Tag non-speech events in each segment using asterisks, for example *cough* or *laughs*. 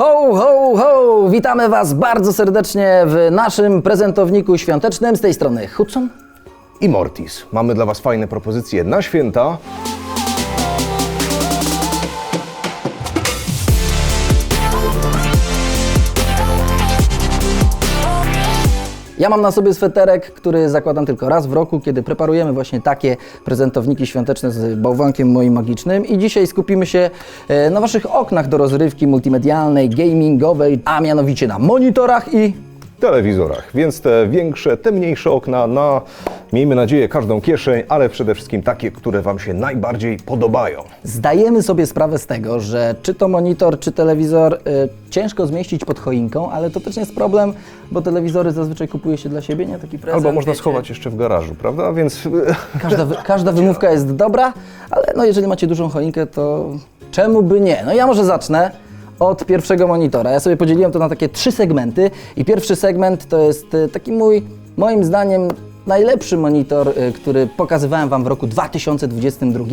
Ho, ho, ho! Witamy Was bardzo serdecznie w naszym prezentowniku świątecznym. Z tej strony Hudson. i Mortis. Mamy dla Was fajne propozycje na święta. Ja mam na sobie sweterek, który zakładam tylko raz w roku, kiedy preparujemy właśnie takie prezentowniki świąteczne z bałwankiem moim magicznym. I dzisiaj skupimy się e, na Waszych oknach do rozrywki multimedialnej, gamingowej, a mianowicie na monitorach i telewizorach, więc te większe, te mniejsze okna na, miejmy nadzieję, każdą kieszeń, ale przede wszystkim takie, które Wam się najbardziej podobają. Zdajemy sobie sprawę z tego, że czy to monitor, czy telewizor y, ciężko zmieścić pod choinką, ale to też nie jest problem, bo telewizory zazwyczaj kupuje się dla siebie, nie? Taki prezent. Albo można wiecie. schować jeszcze w garażu, prawda? Więc *laughs* Każda, wy- każda wymówka jest dobra, ale no jeżeli macie dużą choinkę, to czemu by nie? No ja może zacznę od pierwszego monitora. Ja sobie podzieliłem to na takie trzy segmenty i pierwszy segment to jest y, taki mój, moim zdaniem, najlepszy monitor, y, który pokazywałem Wam w roku 2022.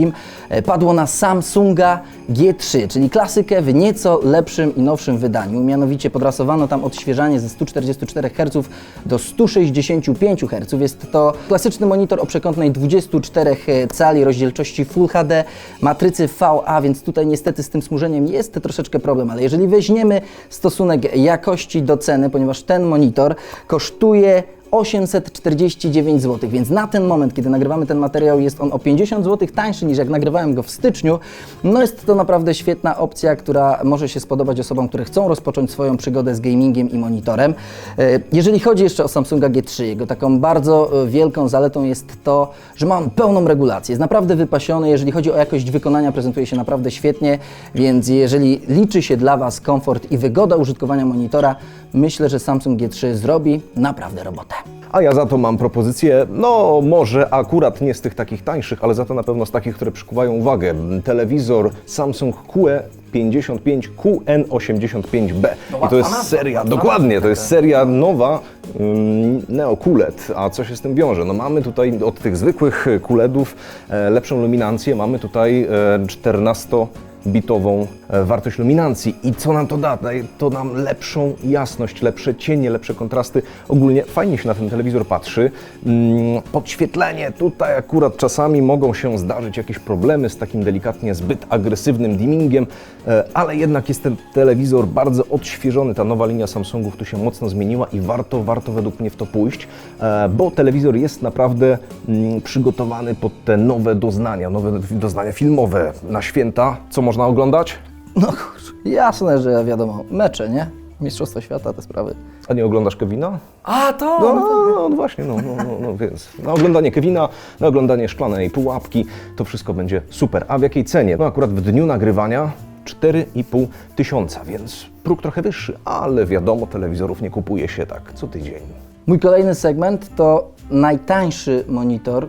E, Padło na Samsunga G3, czyli klasykę w nieco lepszym i nowszym wydaniu. Mianowicie podrasowano tam odświeżanie ze 144 Hz do 165 Hz. Jest to klasyczny monitor o przekątnej 24 cali rozdzielczości Full HD, matrycy VA, więc tutaj niestety z tym smurzeniem jest troszeczkę problem, ale jeżeli weźmiemy stosunek jakości do ceny, ponieważ ten monitor kosztuje 849 zł, więc na ten moment, kiedy nagrywamy ten materiał, jest on o 50 zł tańszy niż jak nagrywałem go w styczniu. No jest to naprawdę świetna opcja, która może się spodobać osobom, które chcą rozpocząć swoją przygodę z gamingiem i monitorem. E, Jeżeli chodzi jeszcze o Samsunga G3, jego taką bardzo e, wielką zaletą jest to, że ma on pełną regulację. Jest naprawdę wypasiony, jeżeli chodzi o jakość wykonania, prezentuje się naprawdę świetnie, więc jeżeli liczy się dla Was komfort i wygoda użytkowania monitora, myślę, że Samsung G3 zrobi naprawdę robotę. A ja za to mam propozycję, no może akurat nie z tych takich tańszych, ale za to na pewno z takich, które przykuwają uwagę. Telewizor Samsung QE55 QN85B. I to jest seria, dokładnie, to jest seria nowa ym, Neo QLED. A co się z tym wiąże? No mamy tutaj od tych zwykłych QLEDów e, lepszą luminancję, mamy tutaj e, 14 bitową e, wartość luminancji. I co nam to da? Daje to nam lepszą jasność, lepsze cienie, lepsze kontrasty. Ogólnie fajnie się na ten telewizor patrzy. Mm, Podświetlenie, tutaj akurat czasami mogą się zdarzyć jakieś problemy z takim delikatnie zbyt agresywnym dimmingiem, e, ale jednak jest ten telewizor bardzo odświeżony. Ta nowa linia Samsungów tu się mocno zmieniła i warto, warto według mnie w to pójść, e, bo telewizor jest naprawdę mm, przygotowany pod te nowe doznania, nowe doznania filmowe na święta. Co można oglądać? No kurczę, jasne, że wiadomo, mecze, nie? Mistrzostwa świata, te sprawy. A nie oglądasz Kevina? A, to! No, no, no właśnie, no, no, no, no więc na oglądanie Kevina, na oglądanie szklanej pułapki, to wszystko będzie super. A w jakiej cenie? No akurat w dniu nagrywania 4,5 tysiąca, więc próg trochę wyższy, ale wiadomo, telewizorów nie kupuje się tak co tydzień. Mój kolejny segment to najtańszy monitor,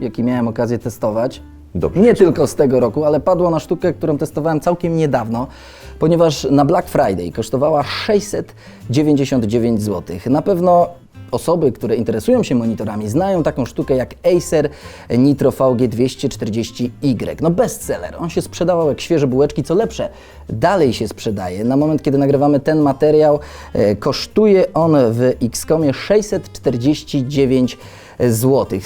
jaki miałem okazję testować. Dobrze. Nie tylko z tego roku, ale padło na sztukę, którą testowałem całkiem niedawno, ponieważ na Black Friday kosztowała 699 zł. Na pewno osoby, które interesują się monitorami, znają taką sztukę jak Acer Nitro VG240Y. No bestseller. On się sprzedawał jak świeże bułeczki, co lepsze, dalej się sprzedaje. Na moment, kiedy nagrywamy ten materiał, e, kosztuje on w Xcomie 649 zł.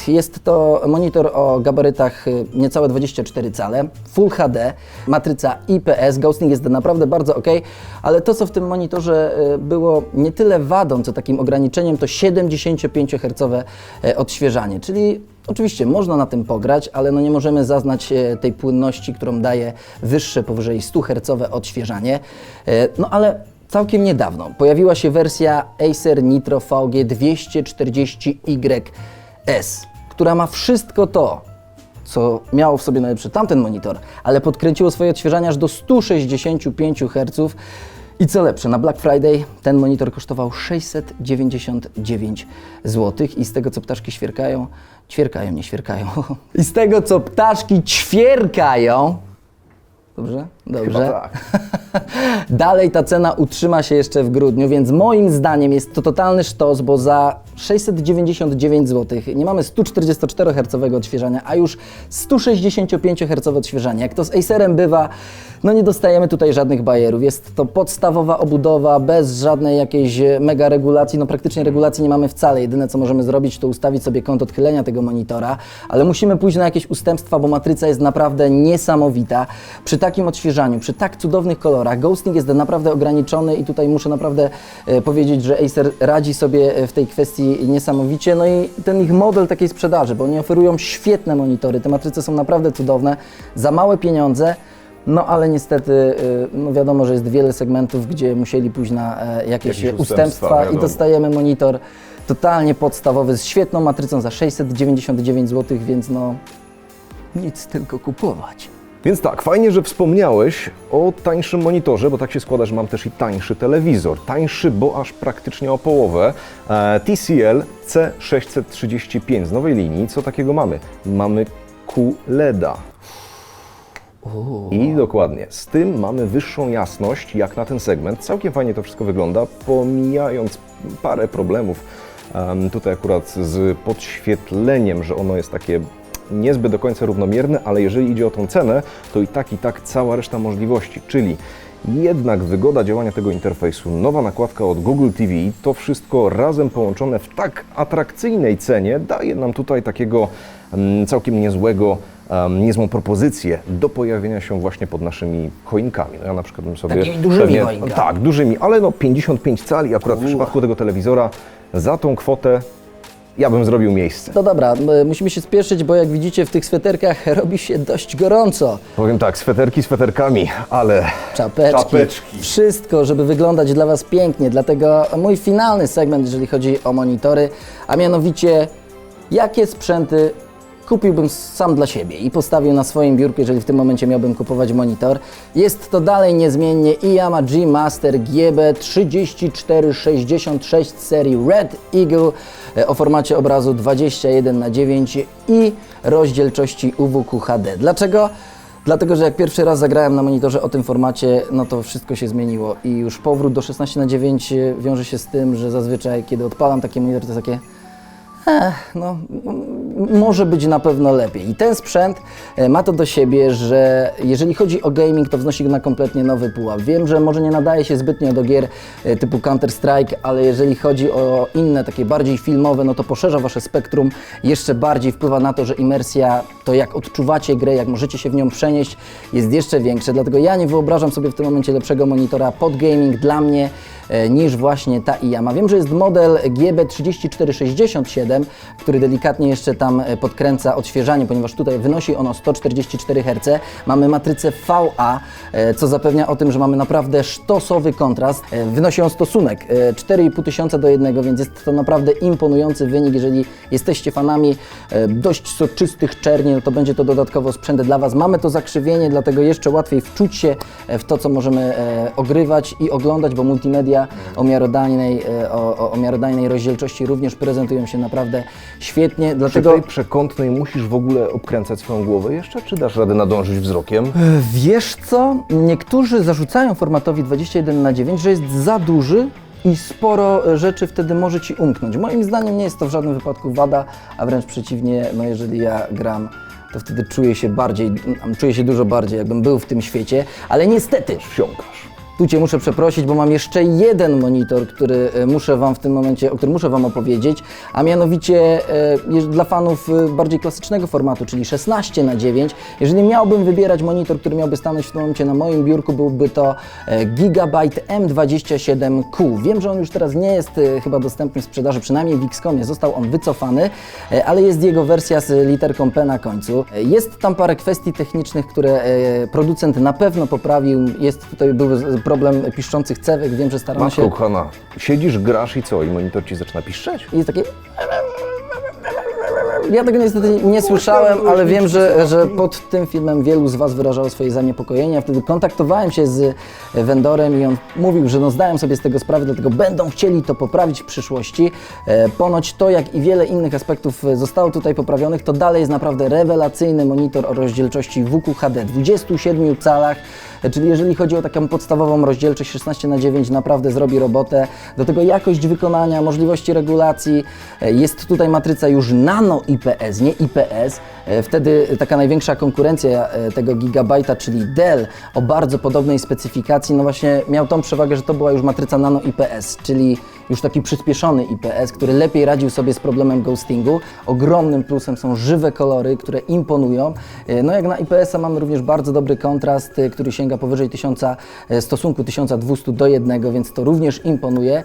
Jest to monitor o gabarytach y, niecałe 24 cale, Full HD, matryca IPS, ghosting jest naprawdę bardzo ok, ale to co w tym monitorze y, było nie tyle wadą, co takim ograniczeniem, to 75 Hz e, odświeżanie, czyli Oczywiście można na tym pograć, ale no nie możemy zaznać tej płynności, którą daje wyższe powyżej 100 Hz odświeżanie. No ale całkiem niedawno pojawiła się wersja Acer Nitro VG 240YS, która ma wszystko to, co miało w sobie najlepszy tamten monitor, ale podkręciło swoje odświeżanie aż do 165 Hz. I co lepsze, na Black Friday ten monitor kosztował 699 zł i z tego co ptaszki świerkają, ćwierkają, nie świerkają. *laughs* I z tego co ptaszki ćwierkają, Dobrze? Dobrze. Tak. *laughs* Dalej ta cena utrzyma się jeszcze w grudniu, więc moim zdaniem jest to totalny sztos, bo za 699 zł nie mamy 144 Hz odświeżania, a już 165 Hz odświeżania. Jak to z Acerem bywa, no nie dostajemy tutaj żadnych bajerów. Jest to podstawowa obudowa bez żadnej jakiejś mega regulacji. No praktycznie regulacji nie mamy wcale. Jedyne co możemy zrobić to ustawić sobie kąt odchylenia tego monitora, ale musimy pójść na jakieś ustępstwa, bo matryca jest naprawdę niesamowita. Przy takim odświeżaniu, przy tak cudownych kolorach, ghosting jest naprawdę ograniczony i tutaj muszę naprawdę e, powiedzieć, że Acer radzi sobie e, w tej kwestii niesamowicie. No i ten ich model takiej sprzedaży, bo oni oferują świetne monitory, te matryce są naprawdę cudowne, za małe pieniądze. No ale niestety, y, no wiadomo, że jest wiele segmentów, gdzie musieli pójść na e, jakieś, Jakieś ustępstwa, i dostajemy monitor totalnie podstawowy z świetną matrycą za 699 zł, więc no nic tylko kupować. Więc tak, fajnie, że wspomniałeś o tańszym monitorze, bo tak się składa, że mam też i tańszy telewizor. Tańszy, bo aż praktycznie o połowę. E, TCL C635 z nowej linii. Co takiego mamy? Mamy QLEDa. I dokładnie, z tym mamy wyższą jasność jak na ten segment. Całkiem fajnie to wszystko wygląda, pomijając parę problemów em, tutaj akurat z podświetleniem, że ono jest takie niezbyt do końca równomierne, ale jeżeli idzie o tą cenę, to i tak i tak cała reszta możliwości, czyli jednak wygoda działania tego interfejsu, nowa nakładka od Google TV, to wszystko razem połączone w tak atrakcyjnej cenie daje nam tutaj takiego mm, całkiem niezłego, niezłą propozycję do pojawienia się właśnie pod naszymi choinkami. No ja na przykład bym sobie... Takimi dużymi choinkami. Tak, dużymi, ale no 55 cali akurat w przypadku tego telewizora za tą kwotę ja bym zrobił miejsce. No dobra, m- musimy się spieszyć, bo jak widzicie w tych sweterkach *laughs* robi się dość gorąco. Powiem tak, sweterki sweterkami, ale Czapeczki, Czapeczki. wszystko, żeby wyglądać dla Was pięknie. Dlatego mój finalny segment, jeżeli chodzi o monitory, a mianowicie jakie sprzęty kupiłbym sam dla siebie i postawił na swoim biurku, jeżeli w tym momencie miałbym kupować monitor. Jest to dalej niezmiennie IYAMA G Master GB 3466 z serii Red Eagle e, o formacie obrazu 21 na 9 i rozdzielczości UWQHD. Dlaczego? Dlatego, że jak pierwszy raz zagrałem na monitorze o tym formacie, no to wszystko się zmieniło i już powrót do 16 na 9 wiąże się z tym, że zazwyczaj kiedy odpalam taki monitor, to jest takie Ech, no, może być na pewno lepiej. I ten sprzęt e, ma to do siebie, że jeżeli chodzi o gaming, to wznosi go na kompletnie nowy pułap. Wiem, że może nie nadaje się zbytnio do gier e, typu Counter-Strike, ale jeżeli chodzi o inne, takie bardziej filmowe, no to poszerza Wasze spektrum, jeszcze bardziej wpływa na to, że imersja, to jak odczuwacie grę, jak możecie się w nią przenieść, jest jeszcze większe. Dlatego ja nie wyobrażam sobie w tym momencie lepszego monitora pod gaming dla mnie niż właśnie ta IAMA. Wiem, że jest model GB3467, który delikatnie jeszcze tam e, podkręca odświeżanie, ponieważ tutaj wynosi ono 144 Hz. Mamy matrycę VA, e, co zapewnia o tym, że mamy naprawdę sztosowy kontrast. E, Wynosi on stosunek e, 4,5 tysiąca do 1, więc jest to naprawdę imponujący wynik. Jeżeli jesteście fanami e, dość soczystych czerni, no to będzie to dodatkowo sprzęt dla Was. Mamy to zakrzywienie, dlatego jeszcze łatwiej wczuć się e, w to, co możemy e, ogrywać i oglądać, bo multimedia o miarodajnej, e, o, o, miarodajnej rozdzielczości również prezentują się naprawdę świetnie. przy Dlatego tej przekątnej musisz w ogóle obkręcać swoją głowę jeszcze, czy dasz radę nadążyć wzrokiem? wiesz co? Niektórzy zarzucają formatowi 21 na 9, że jest za duży i sporo e, rzeczy wtedy może Ci umknąć. Moim zdaniem nie jest to w żadnym wypadku wada, a wręcz przeciwnie, no jeżeli ja gram, to wtedy czuję się bardziej, czuję się dużo bardziej, jakbym był w tym świecie, ale niestety Wsiąkasz. Tu Cię muszę przeprosić, bo mam jeszcze jeden monitor, który e, muszę Wam w tym momencie, o którym muszę Wam opowiedzieć, a mianowicie e, dla fanów e, bardziej klasycznego formatu, czyli 16 na 9 Jeżeli miałbym wybierać monitor, który miałby stanąć w tym momencie na moim biurku, byłby to Gigabyte M27Q. Wiem, że on już teraz nie jest chyba dostępny w sprzedaży, przynajmniej w Xcomie został on wycofany, ale jest jego wersja z literką P na końcu. Jest tam parę kwestii technicznych, które producent na pewno poprawił. Jest tutaj był z- problem piszczących cewek. Wiem, że starano Matko się. kochana, siedzisz, grasz i co? I monitor ci zaczyna piszczeć? I jest takie. Ja tego niestety nie słyszałem, ale wiem, że, że pod tym filmem wielu z Was wyrażało swoje zaniepokojenie. Wtedy kontaktowałem się z vendorem i on mówił, że no zdają sobie z tego sprawę, dlatego będą chcieli to poprawić w przyszłości. E, Ponoć to, jak i wiele innych aspektów e, zostało tutaj poprawionych, to dalej jest naprawdę rewelacyjny monitor o rozdzielczości WQHD 27 calach. E, Czyli jeżeli chodzi o taką podstawową rozdzielczość 16 na 9 naprawdę zrobi robotę. Do tego jakość wykonania, możliwości regulacji. Jest tutaj matryca już nano IPS, nie IPS. E, Wtedy taka największa konkurencja e, tego gigabajta, czyli Dell o bardzo podobnej specyfikacji, no właśnie miał tą przewagę, że to była już matryca nano IPS, czyli już taki przyspieszony IPS, który lepiej radził sobie z problemem ghostingu. Ogromnym plusem są żywe kolory, które imponują. E, No jak na IPS-a mamy również bardzo dobry kontrast, e, który sięga powyżej 1000, e, stosunku 1200 do 1, więc to również imponuje.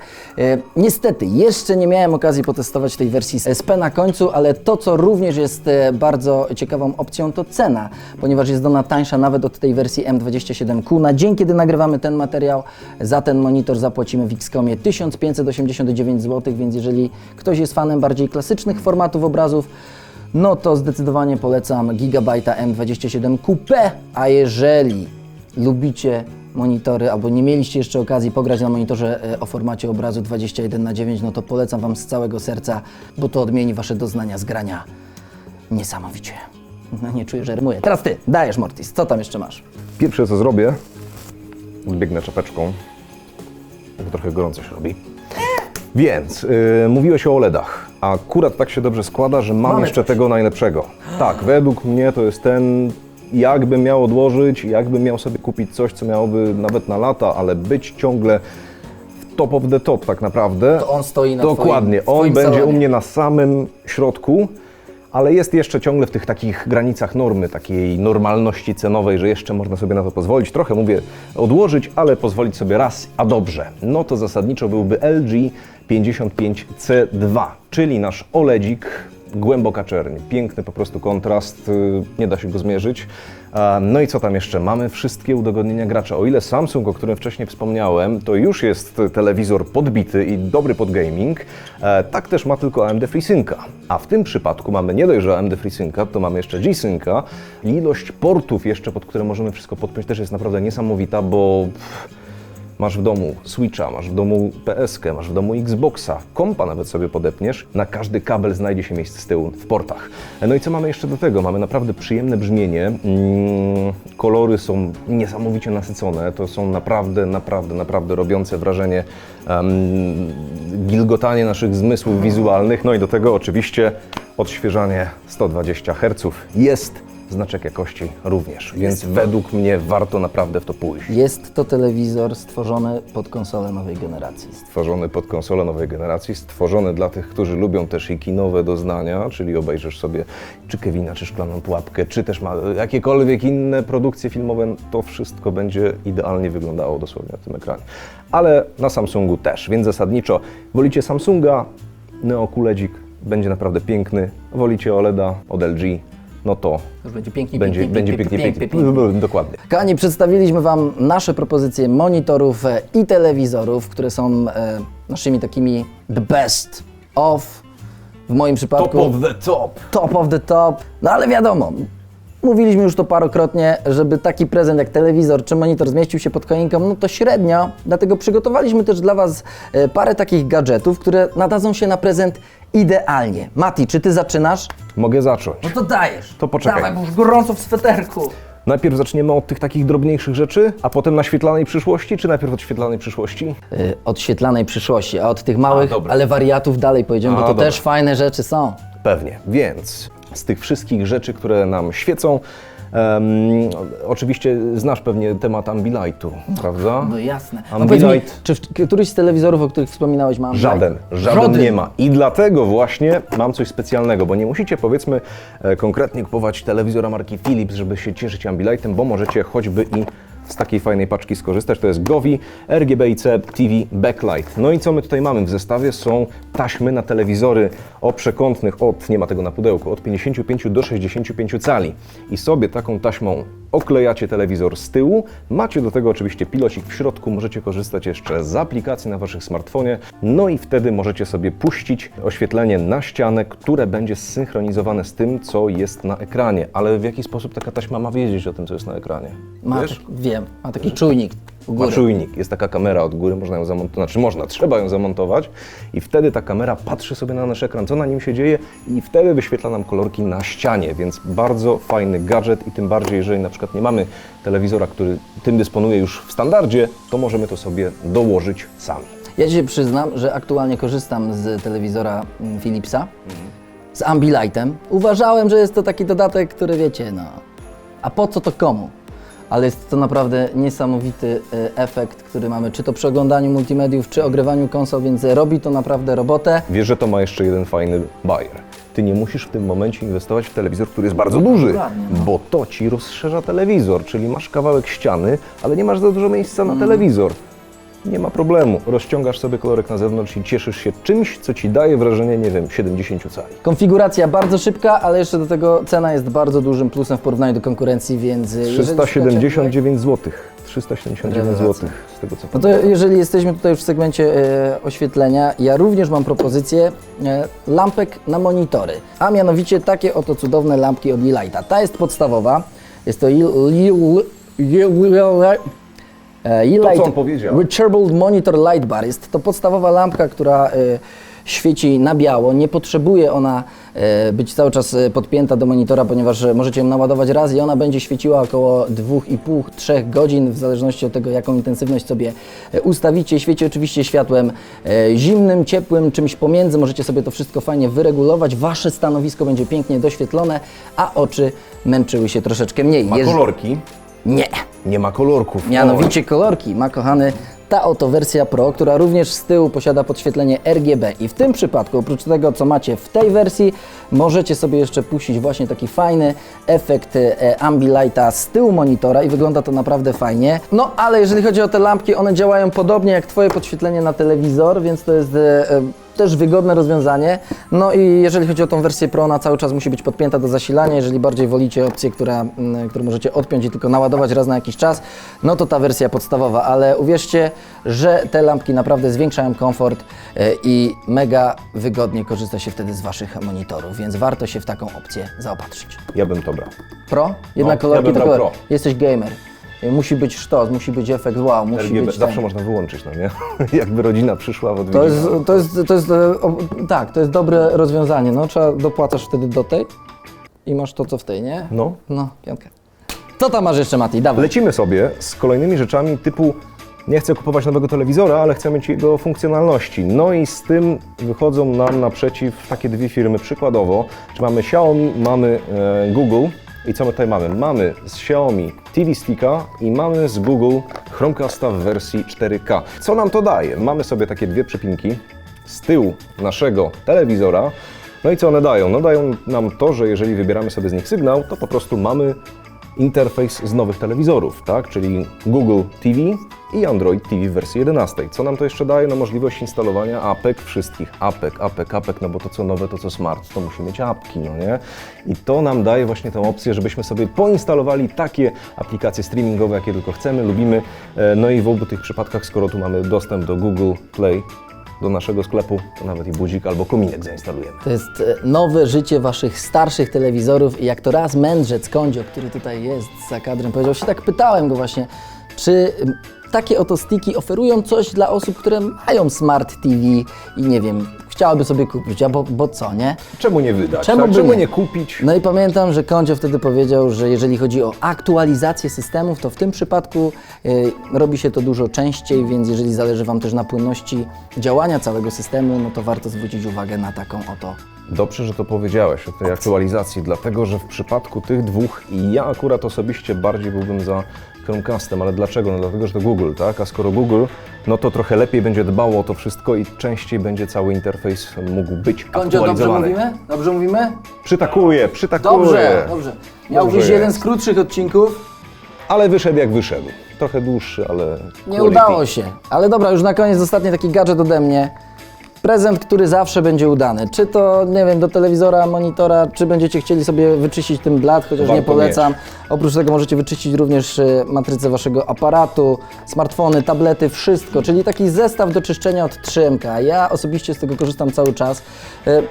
Niestety, jeszcze nie miałem okazji potestować tej wersji SP na końcu, ale to, co również jest bardzo ciekawą opcją, to cena, ponieważ jest ona tańsza nawet od tej wersji M27Q. Na dzień, kiedy nagrywamy ten materiał, za ten monitor zapłacimy w Xcomie 1589 zł, więc jeżeli ktoś jest fanem bardziej klasycznych formatów obrazów, no to zdecydowanie polecam Gigabyte'a M27 Coupe, a jeżeli lubicie monitory albo nie mieliście jeszcze okazji pograć na monitorze e, o formacie obrazu 21 na 9, no to polecam Wam z całego serca, bo to odmieni Wasze doznania z grania niesamowicie. No nie czuję, że rymuję. Teraz Ty, dajesz Mortis, co tam jeszcze masz? Pierwsze co zrobię, odbiegnę czapeczką, bo trochę gorąco się robi. Więc yy, mówiłeś o OLEDach. Akurat tak się dobrze składa, że mam Mamy jeszcze coś. tego najlepszego. Tak, według mnie to jest ten, jakbym miał odłożyć, jakbym miał sobie kupić coś, co miałoby nawet na lata, ale być ciągle w top of the top tak naprawdę. To on stoi na Dokładnie, twoim- w on twoim będzie u salonie. mnie na samym środku, ale jest jeszcze ciągle w tych takich granicach normy, takiej normalności cenowej, że jeszcze można sobie na to pozwolić. Trochę mówię odłożyć, ale pozwolić sobie raz, a dobrze. No to zasadniczo byłby LG 55C2, czyli nasz OLEDzik, głęboka czerń. Piękny po prostu kontrast, yy, nie da się go zmierzyć. No i co tam jeszcze? Mamy wszystkie udogodnienia gracza. O ile Samsung, o którym wcześniej wspomniałem, to już jest telewizor podbity i dobry pod gaming, e, tak też ma tylko AMD FreeSynca. A w tym przypadku mamy nie dość, że AMD FreeSynca, to mamy jeszcze G-Synca. Ilość portów jeszcze, pod które możemy wszystko podpiąć też jest naprawdę niesamowita, bo... Masz w domu Switcha, masz w domu PS-kę, masz w domu Xboxa, kompa nawet sobie podepniesz, na każdy kabel znajdzie się miejsce z tyłu w portach. No i co mamy jeszcze do tego? Mamy naprawdę przyjemne brzmienie, mm, kolory są niesamowicie nasycone, to są naprawdę, naprawdę, naprawdę robiące wrażenie um, gilgotanie naszych zmysłów wizualnych, no i do tego oczywiście odświeżanie 120 Hz jest znaczek jakości również, więc według mnie warto naprawdę w to pójść. Jest to telewizor stworzony pod konsolę nowej generacji. stworzony pod konsolę nowej generacji, stworzony dla tych, którzy lubią też i kinowe doznania, czyli obejrzysz sobie czy Kevina, czy Szklaną Pułapkę, czy też ma jakiekolwiek inne produkcje filmowe, to wszystko będzie idealnie wyglądało dosłownie na tym ekranie. Ale na Samsungu też, więc zasadniczo wolicie Samsunga, Neo QLEDzik będzie naprawdę piękny, wolicie OLEDa od LG, no to Już będzie pięknie, będzie, pięknie, będzie pięknie, pięknie, pięknie, pięknie. Dokładnie. Kochani, przedstawiliśmy Wam nasze propozycje monitorów e, i telewizorów, które są e, naszymi takimi the best of, w moim przypadku the top! top of the top. No ale wiadomo, mówiliśmy już to parokrotnie, żeby taki prezent jak telewizor czy monitor zmieścił się pod choinką, no to średnio. Dlatego przygotowaliśmy też dla Was e, parę takich gadżetów, które nadadzą się na prezent idealnie. Mati, czy Ty zaczynasz? Mogę zacząć. No to dajesz. To poczekaj. Dawaj, bo już gorąco w sweterku. Najpierw zaczniemy od tych takich drobniejszych rzeczy, a potem naświetlanej przyszłości, czy najpierw od świetlanej przyszłości? Y, od świetlanej przyszłości, a od tych małych, A, dobra. ale wariatów dalej pojedziemy, bo A, to dobra. też fajne rzeczy są. Pewnie. Więc z tych wszystkich rzeczy, które nam świecą, em, oczywiście znasz pewnie temat Ambilightu, prawda? No jasne. A powiedz mi, Ambilight czy w, któryś z telewizorów, o których wspominałeś, ma Ambilight? Żaden, żaden nie ma. I dlatego właśnie mam coś specjalnego, bo nie musicie powiedzmy e, konkretnie kupować telewizora marki Philips, żeby się cieszyć Ambilightem, bo możecie choćby i z takiej fajnej paczki skorzystać. To jest Govi RGB-IC TV Backlight. No i co my tutaj mamy w zestawie? Są taśmy na telewizory o przekątnych od, nie ma tego na pudełku, od 55 do 65 cali. I sobie taką taśmą oklejacie telewizor z tyłu. Macie do tego oczywiście pilocik w środku, możecie korzystać jeszcze z aplikacji na waszych smartfonie. No i wtedy możecie sobie puścić oświetlenie na ścianę, które będzie zsynchronizowane z tym, co jest na ekranie. Ale w jaki sposób taka taśma ma wiedzieć o tym, co jest na ekranie? Ma Wiesz? tak, wiem, ma taki czujnik góry. czujnik, jest taka kamera od góry, można ją zamontować, znaczy można, trzeba ją zamontować i wtedy ta kamera patrzy sobie na nasz ekran, co na nim się dzieje i wtedy wyświetla nam kolorki na ścianie, więc bardzo fajny gadżet i tym bardziej, jeżeli na przykład nie mamy telewizora, który tym dysponuje już w standardzie, to możemy to sobie dołożyć sami. Ja się przyznam, że aktualnie korzystam z telewizora mm, Philipsa, z Ambilightem. Uważałem, że jest to taki dodatek, który wiecie, no, a po co to komu? Ale jest to naprawdę niesamowity e, efekt, który mamy, czy to przy oglądaniu multimediów, czy ogrywaniu konsol, więc robi to naprawdę robotę. Wiesz, że to ma jeszcze jeden fajny bajer. Ty nie musisz w tym momencie inwestować w telewizor, który jest bardzo duży, no. bo to ci rozszerza telewizor, czyli masz kawałek ściany, ale nie masz za dużo miejsca Mm. na telewizor. Nie ma problemu. Rozciągasz sobie kolorek na zewnątrz i cieszysz się czymś, co ci daje wrażenie, nie wiem, 70 cali. Konfiguracja bardzo szybka, ale jeszcze do tego cena jest bardzo dużym plusem w porównaniu do konkurencji, więc... e, jeżeli szukacie- 379 zł. 379 zł z tego co No to jeżeli jesteśmy tutaj już w segmencie e, oświetlenia, ja również mam propozycję e, lampek na monitory, a mianowicie takie oto cudowne lampki od Lilighta. Ta jest podstawowa, jest to Lil- Lil- Lil- e, Lilight on powiedział. Reachable Monitor Light Bar. Jest to podstawowa lampka, która e, świeci na biało. Nie potrzebuje ona e, być cały czas e, podpięta do monitora, ponieważ możecie ją naładować raz i ona będzie świeciła około 2,5-3 godzin, w zależności od tego, jaką intensywność sobie ustawicie. Świeci oczywiście światłem zimnym, ciepłym, czymś pomiędzy. Możecie sobie to wszystko fajnie wyregulować. Wasze stanowisko będzie pięknie doświetlone, a oczy męczyły się troszeczkę mniej. Ma kolorki, Nie. nie ma kolorków. Mianowicie kolorki ma kochany ta oto wersja Pro, która również z tyłu posiada podświetlenie RGB i w tym przypadku oprócz tego co macie w tej wersji możecie sobie jeszcze puścić właśnie taki fajny efekt e, Ambilighta z tyłu monitora i wygląda to naprawdę fajnie. No ale jeżeli chodzi o te lampki, one działają podobnie jak Twoje podświetlenie na telewizor, więc to jest e, e, też wygodne rozwiązanie. No i jeżeli chodzi o tą wersję Pro, ona cały czas musi być podpięta do zasilania. Jeżeli bardziej wolicie opcję, która, mm, którą możecie odpiąć i tylko naładować raz na jakiś czas, no to ta wersja podstawowa. Ale uwierzcie, że te lampki naprawdę zwiększają komfort e, i mega wygodnie korzysta się wtedy z Waszych monitorów, więc warto się w taką opcję zaopatrzyć. Ja bym to brał. Pro? Jedna No, kolorki ja to kolor. Jesteś gamer. E, Musi być sztos, musi być efekt wow, musi RGB być zawsze ten. można wyłączyć, no nie? *laughs* Jakby rodzina przyszła w To odwiedziny. jest, to jest, to jest, e, o, tak, to jest dobre rozwiązanie. No, trzeba dopłacasz wtedy do tej i masz to, co w tej, nie? No. No, piątka. Co tam masz jeszcze, Mati? Dawaj. Lecimy sobie z kolejnymi rzeczami typu nie chcę kupować nowego telewizora, ale chcę mieć jego funkcjonalności. No i z tym wychodzą nam naprzeciw takie dwie firmy przykładowo. Czy mamy Xiaomi, mamy e, Google. I co my tutaj mamy? Mamy z Xiaomi TV Sticka i mamy z Google Chromecasta w wersji 4K. Co nam to daje? Mamy sobie takie dwie przypinki z tyłu naszego telewizora. No i co one dają? No dają nam to, że jeżeli wybieramy sobie z nich sygnał, to po prostu mamy interfejs z nowych telewizorów, tak? Czyli Google TV i Android TV w wersji 11. Co nam to jeszcze daje? No możliwość instalowania apek wszystkich. Apek, apek, apek, no bo to co nowe, to co smart, to musi mieć apki, no nie? I to nam daje właśnie tę opcję, żebyśmy sobie poinstalowali takie aplikacje streamingowe, jakie tylko chcemy, lubimy. E, No i w obu tych przypadkach, skoro tu mamy dostęp do Google Play, do naszego sklepu, to nawet i budzik albo kominek zainstalujemy. To jest e, nowe życie waszych starszych telewizorów i jak to raz mędrzec Kondzio, który tutaj jest za kadrem, powiedział, się tak pytałem go właśnie, czy takie oto stiki oferują coś dla osób, które mają smart TV i nie wiem, chciałyby sobie kupić, a bo, bo co, nie? Czemu nie wydać? Czemu tak? by Czemu nie? kupić? No i pamiętam, że Kondzio wtedy powiedział, że jeżeli chodzi o aktualizację systemów, to w tym przypadku y, robi się to dużo częściej, więc jeżeli zależy Wam też na płynności działania całego systemu, no to warto zwrócić uwagę na taką oto Dobrze, że to powiedziałeś o tej aktualizacji, dlatego że w przypadku tych dwóch i ja akurat osobiście bardziej byłbym za Chromecastem, ale dlaczego? No dlatego, że to Google, tak? A skoro Google, no to trochę lepiej będzie dbało o to wszystko i częściej będzie cały interfejs mógł być Kondzio, dobrze aktualizowany. mówimy? Dobrze mówimy? Przytakuje, przytakuje. Dobrze, dobrze. Miał Dobrze być jeden jest. z krótszych odcinków. Ale wyszedł jak wyszedł. Trochę dłuższy, ale Nie quality. udało się. Ale dobra, już na koniec ostatni taki gadżet ode mnie. Prezent, który zawsze będzie udany. Czy to, nie wiem, do telewizora, monitora, czy będziecie chcieli sobie wyczyścić tym blat, chociaż nie Warto polecam. Oprócz tego możecie wyczyścić również y, matrycę waszego aparatu, smartfony, tablety, wszystko, czyli taki zestaw do czyszczenia od 3MK. Ja osobiście z tego korzystam cały czas. Y,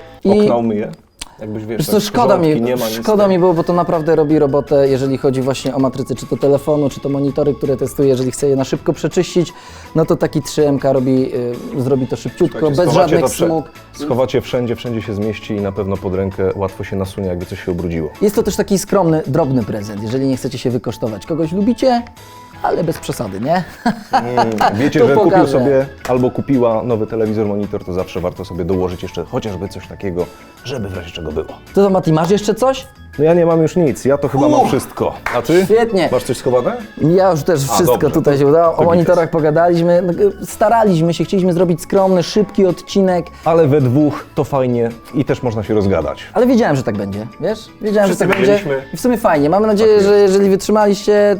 Okna umyję? Jakbyś wiesz, Wiesz co, tak szkoda mi, porządki nie ma, nic szkoda mi było, bo to naprawdę robi robotę, jeżeli chodzi właśnie o matrycy, czy to telefonu, czy to monitory, które testuję, jeżeli chcę je na szybko przeczyścić, no to taki 3MK robi, y, zrobi to szybciutko, Słuchajcie, bez schowacie żadnych to smug. Schowacie wszędzie, wszędzie się zmieści i na pewno pod rękę łatwo się nasunie, jakby coś się ubrudziło. Jest to też taki skromny, drobny prezent, jeżeli nie chcecie się wykosztować. Kogoś lubicie, ale bez przesady, nie? Mm, *laughs* Wiecie, że kupił sobie albo kupiła nowy telewizor, monitor, to zawsze warto sobie dołożyć jeszcze chociażby coś takiego, żeby w razie czego było. To, to Mati, masz jeszcze coś? No ja nie mam już nic, ja to chyba mam wszystko. A ty? Świetnie. Masz coś schowane? Ja już też wszystko dobrze, tutaj to- się udało. to O monitorach pogadaliśmy. No, y, Staraliśmy się, chcieliśmy zrobić skromny, szybki odcinek, Ale we dwóch to fajnie i też można się rozgadać. ale wiedziałem, że tak będzie, wiesz? Wiedziałem, Wszyscy że tak będzie. wiedzieliśmy. I w sumie fajnie. Mamy nadzieję, Tak że jeżeli wytrzymaliście,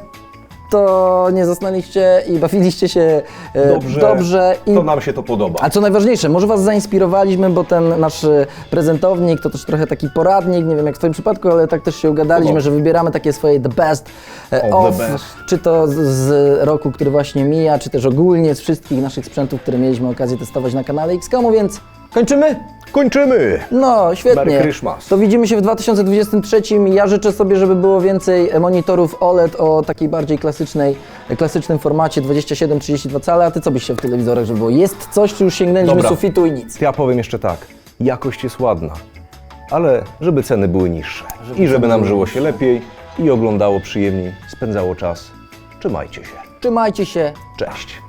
to nie zasnęliście i bawiliście się e, Dobrze, i to nam się to podoba. A co najważniejsze, może Was zainspirowaliśmy, bo ten nasz e, prezentownik to też trochę taki poradnik, nie wiem jak w Twoim przypadku, ale tak też się ugadaliśmy, Podoba. że wybieramy takie swoje the best e, Of of, the best. czy to z, z roku, który właśnie mija, czy też ogólnie z wszystkich naszych sprzętów, które mieliśmy okazję testować na kanale XCOMu, więc kończymy? Kończymy! No, świetnie. Merry Christmas. To widzimy się w 2023. Ja życzę sobie, żeby było więcej monitorów OLED o takiej bardziej klasycznej, klasycznym formacie 27-32 cale. A ty co byś się w telewizorach, żeby było? Jest coś, czy już sięgnęliśmy Dobra. sufitu i nic? Ja powiem jeszcze tak, jakość jest ładna, ale żeby ceny były niższe i żeby nam żyło się lepiej i oglądało przyjemniej, spędzało czas. Trzymajcie się. Trzymajcie się. Cześć.